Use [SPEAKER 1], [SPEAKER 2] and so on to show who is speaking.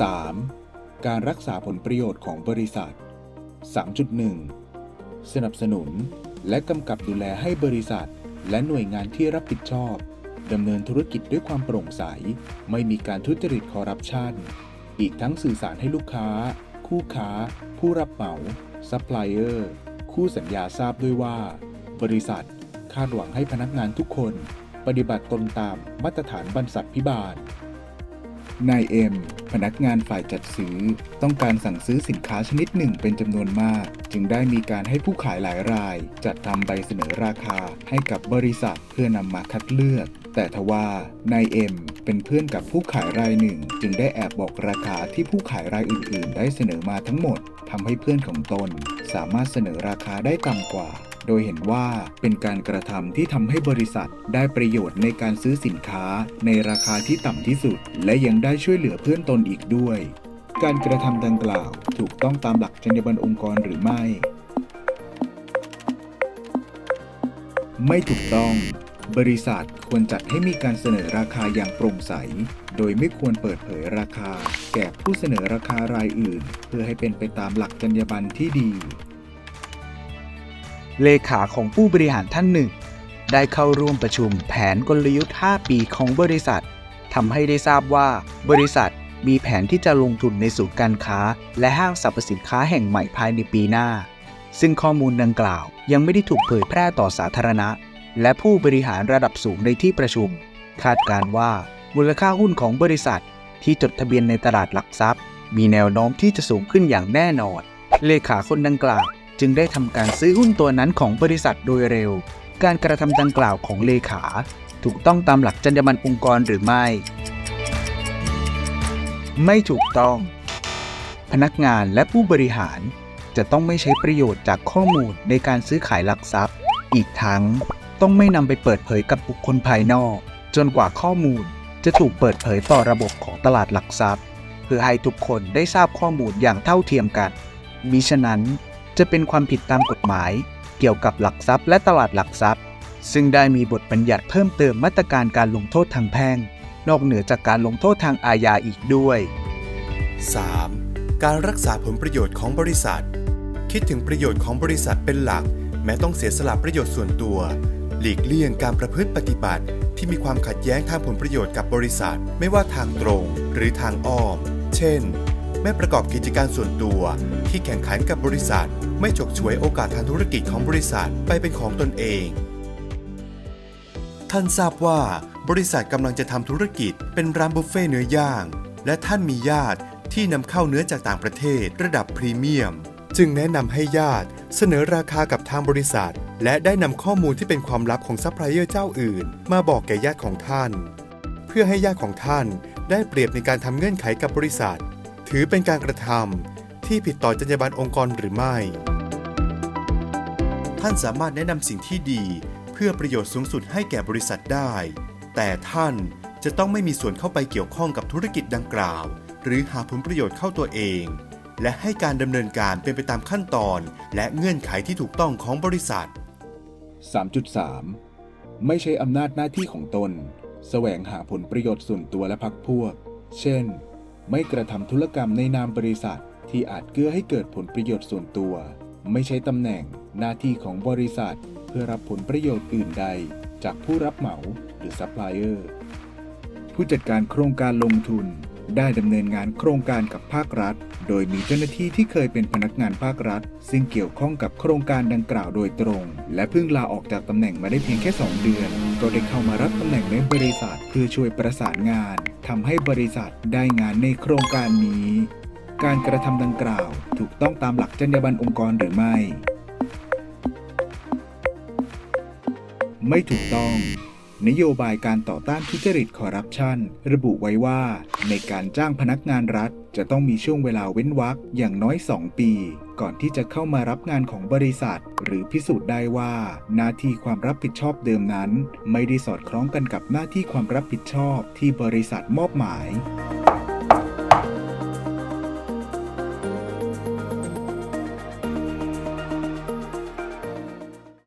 [SPEAKER 1] 3. การรักษาผลประโยชน์ของบริษัท 3.1 สนับสนุน และกำกับดูแลให้บริษัท และหน่วยงานที่รับผิดชอบดำเนินธุรกิจด้วยความโปร่งใส ไม่มีการทุจริตคอร์รัปชัน อีกทั้งสื่อสารให้ลูกค้า คู่ค้า ผู้รับเหมาซัพพลายเออร์คู่สัญญาทราบด้วยว่า บริษัทคาดหวังให้พนักงานทุกคน ปฏิบัติตนตามมาตรฐานบรรษัทพิบาล นายเอ็มพนักงานฝ่ายจัดซื้อ ต้องการสั่งซื้อสินค้าชนิดหนึ่งเป็นจำนวนมาก จึงได้มีการให้ผู้ขายหลายราย จัดทำใบเสนอราคาให้กับบริษัทเพื่อนำมาคัดเลือก แต่ทว่านายเอ็มเป็นเพื่อนกับผู้ขายรายหนึ่ง จึงได้แอบบอกราคาที่ผู้ขายรายอื่น ๆ ได้เสนอมาทั้งหมดทำให้เพื่อนของตน สามารถเสนอราคาได้ต่ำกว่า โดยเห็นว่าเป็นการกระทำที่ทำให้บริษัทได้ประโยชน์ในการซื้อสินค้าในราคาที่ต่ำที่สุด และยังได้ช่วยเหลือเพื่อนตนอีกด้วย การกระทำดังกล่าวถูกต้องตามหลักจรรยาบรรณองค์กรหรือไม่ ไม่ถูกต้อง บริษัทควรจัดให้มีการเสนอราคาอย่างโปร่งใส โดยไม่ควรเปิดเผยราคา แก่ผู้เสนอราคารายอื่น เพื่อให้เป็นไปตามหลักจรรยาบรรณที่ดี
[SPEAKER 2] เลขาของผู้บริหารท่านหนึ่ง ได้เข้าร่วมประชุมแผนกลยุทธ์ 5 ปีของบริษัททำให้ได้ทราบว่า บริษัทมีแผนที่จะลงทุนในศูนย์การค้า และห้างสรรพสินค้าแห่งใหม่ภายในปีหน้า ซึ่งข้อมูลดังกล่าวยังไม่ได้ถูกเผยแพร่ต่อสาธารณะ และผู้บริหารระดับสูงในที่ประชุม คาดการว่ามูลค่าหุ้นของบริษัทที่จดทะเบียนในตลาดหลักทรัพย์ มีแนวโน้มที่จะสูงขึ้นอย่างแน่นอน เลขาคนดังกล่าวจึงได้ทำการซื้อหุ้นตัวนั้นของบริษัทโดยเร็ว การกระทำดังกล่าวของเลขา ถูกต้องตามหลักจรรยาบรรณองค์กรหรือไม่ ไม่ถูกต้อง พนักงานและผู้บริหารจะต้องไม่ใช้ประโยชน์จากข้อมูลในการซื้อขายหลักทรัพย์ อีกทั้ง ต้องไม่นำไปเปิดเผยกับบุคคลภายนอก จนกว่าข้อมูลจะถูกเปิดเผยต่อระบบของตลาดหลักทรัพย์ เพื่อให้ทุกคนได้ทราบข้อมูลอย่างเท่าเทียมกัน มิฉะนั้นจะเป็นความผิดตามกฎหมาย เกี่ยวกับหลักทรัพย์และตลาดหลักทรัพย์ ซึ่งได้มีบทบัญญัติเพิ่มเติมมาตรการการลงโทษทางแพ่ง นอกเหนือจากการลงโทษทางอาญาอีกด้วย
[SPEAKER 3] 3. การรักษาผลประโยชน์ของบริษัท คิดถึงประโยชน์ของบริษัทเป็นหลัก แม้ต้องเสียสละประโยชน์ส่วนตัว หลีกเลี่ยงการประพฤติปฏิบัติ ที่มีความขัดแย้งทางผลประโยชน์กับบริษัท ไม่ว่าทางตรงหรือทางอ้อม เช่น ไม่ประกอบกิจการส่วนตัว ที่แข่งขันกับบริษัท ไม่ฉกฉวยโอกาสทางธุรกิจของบริษัทไปเป็นของตนเอง ท่านทราบว่า บริษัทกำลังจะทำธุรกิจ เป็นร้านบุฟเฟ่เนื้อย่าง และท่านมีญาติที่นำเข้าเนื้อจากต่างประเทศ ระดับพรีเมียม จึงแนะนำให้ญาติเสนอราคากับทางบริษัท และได้นำข้อมูลที่เป็นความลับของซัพพลายเออร์เจ้าอื่น มาบอกแก่ญาติของท่าน เพื่อให้ญาติของท่านได้เปรียบในการทำเงื่อนไขกับบริษัท ถือเป็นการกระทำที่ผิดต่อจรรยาบรรณองค์กรหรือไม่ ท่านสามารถแนะนำสิ่งที่ดี เพื่อประโยชน์สูงสุดให้แก่บริษัทได้ แต่ท่านจะต้องไม่มีส่วนเข้าไปเกี่ยวข้องกับธุรกิจดังกล่าว หรือหาผลประโยชน์เข้าตัวเอง และให้การดำเนินการเป็นไปตามขั้นตอน และเงื่อนไขที่ถูกต้องของบริษัท
[SPEAKER 1] 3.3 ไม่ใช้อำนาจหน้าที่ของตน แสวงหาผลประโยชน์ส่วนตัวและพรรคพวก เช่น ไม่กระทำธุรกรรมในนามบริษัท ที่อาจเกื้อให้เกิดผลประโยชน์ส่วนตัว ไม่ใช้ตำแหน่งหน้าที่ของบริษัท เพื่อรับผลประโยชน์อื่นใด จากผู้รับเหมาหรือซัพพลายเออร์ผู้จัดการโครงการลงทุน ได้ดำเนินงานโครงการกับภาครัฐ โดยมีเจ้าหน้าที่ที่เคยเป็นพนักงานภาครัฐ ซึ่งเกี่ยวข้องกับโครงการดังกล่าวโดยตรง และเพิ่งลาออกจากตำแหน่งมาได้เพียงแค่ 2 เดือน ก็ได้เข้ามารับตำแหน่งในบริษัท เพื่อช่วยประสานงานทำให้บริษัทได้งานในโครงการนี้ การกระทำดังกล่าว ถูกต้องตามหลักจรรยาบรรณองค์กรหรือไม่ ไม่ถูกต้อง นโยบายการต่อต้านทุจริตคอร์รัปชันระบุไว้ว่า ในการจ้างพนักงานรัฐ จะต้องมีช่วงเวลาเว้นวรรคอย่างน้อย 2 ปี ก่อนที่จะเข้ามารับงานของบริษัท หรือพิสูจน์ได้ว่า หน้าที่ความรับผิดชอบเดิมนั้น ไม่ได้สอดคล้องกันกับหน้าที่ความรับผิดชอบที่บริษัทมอบหมาย